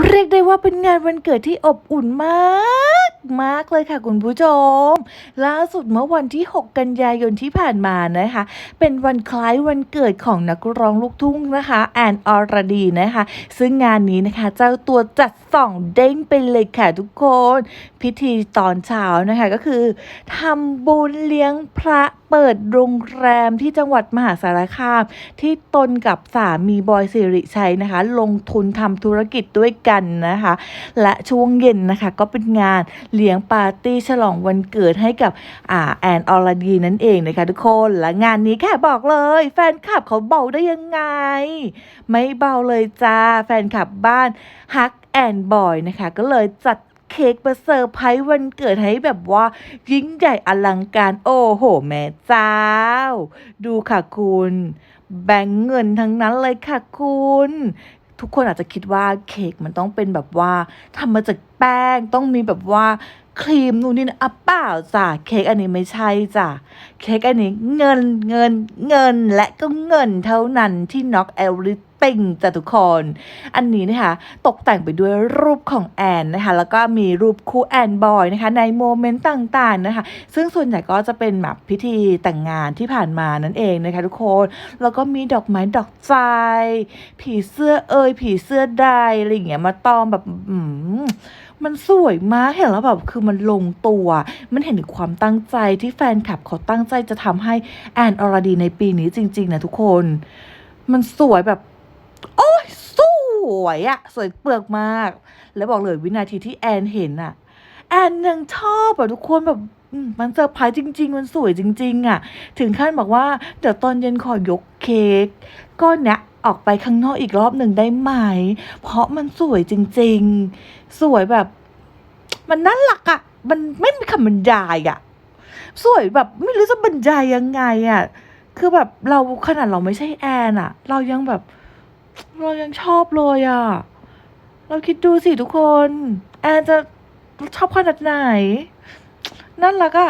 เรียกได้ว่าเป็นงานวันเกิดที่อบอุ่นมาก มากเลยค่ะคุณผู้ชม ล่าสุดเมื่อวันที่ 6 กันยายนที่ผ่านมานะคะ เป็นวันคล้ายวันเกิดของนักร้องลูกทุ่งนะคะแอนอรดีนะคะ ซึ่งงานนี้นะคะ เจ้าตัวจัดส่องเด้งไปเลยค่ะทุกคน พิธีตอนเช้านะคะก็คือทำบุญเลี้ยงพระ เปิดโรงแรมที่จังหวัดมหาสารคาม ที่ตนกับสามีบอยสิริชัยนะคะ ลงทุนทำธุรกิจด้วยกันนะคะ และช่วงเย็นนะคะก็เป็นงานเลี้ยงปาร์ตี้ฉลองวันเกิดให้กับอ่าแอนอรดีนั่นเองนะคะทุกคนและงานนี้แค่บอกเลย แฟนคลับเขาเบาได้ยังไง ไม่เบาเลยจ้าแฟนคลับบ้านฮักแอนบอยนะคะ ก็เลยจัด เค้กมาเซอร์ไพรส์วันเกิดให้แบบว่า ยิ่งใหญ่อลังการโอ้โห แม่เจ้า ดูค่ะคุณ แบ่งเงินทั้งนั้นเลยค่ะคุณ ทุกคนอาจจะคิดว่าเค้กมันต้องเป็นแบบว่าทำมาจากแป้งต้องมีแบบว่าครีมนู่นนี่นะอะเปล่าจ้ะเค้กอันนี้ไม่ใช่จ้ะเค้กอันนี้เงินเงินเงินและก็เงินเท่านั้นที่น็อกเอลลิ ติงจ้ะทุกคน อันนี้นะคะตกแต่งไปด้วยรูปของแอนนะคะแล้วก็มีรูปคู่แอนบอยนะคะในโมเมนต์ต่างๆนะคะซึ่งส่วนใหญ่ก็จะเป็นแบบพิธีแต่งงานที่ผ่านมานั่นเองนะคะทุกคน แล้วก็มีดอกไม้ดอกใจ ผีเสื้อเอ่ยผีเสื้อใดอะไรอย่างเงี้ยมาตอมแบบอืมมันสวยมากเห็นแล้วแบบคือมันลงตัว มันเห็นถึงความตั้งใจที่แฟนคลับเขาตั้งใจจะทำให้แอนอรดีในปีนี้จริง ๆ นะทุกคน มันสวยแบบ วยอะสวยเปลือกมาก แล้วบอกเลยวินาทีที่แอนเห็นอะแอนยังชอบอะทุกคนแบบมมันเซอร์ไพรส์จริง ๆ มันสวยจริง ๆอะถึงขั้นบอกว่าเดี๋ยวตอนเย็นขอยกเค้กก้อนเนี้ยออกไปข้างนอกอีกรอบหนึ่งได้ไหม เพราะมันสวยจริง ๆ สวยแบบ มันน่ารักอะมันไม่มีคำบรรยายอะสวยแบบไม่รู้จะบรรยายยังไงอะคือแบบเราขนาดเราไม่ใช่แอนอะเรายังแบบ เรายังชอบเลยอะเราคิดดูสิทุกคน แอนจะชอบขนาดไหน นั่นละก็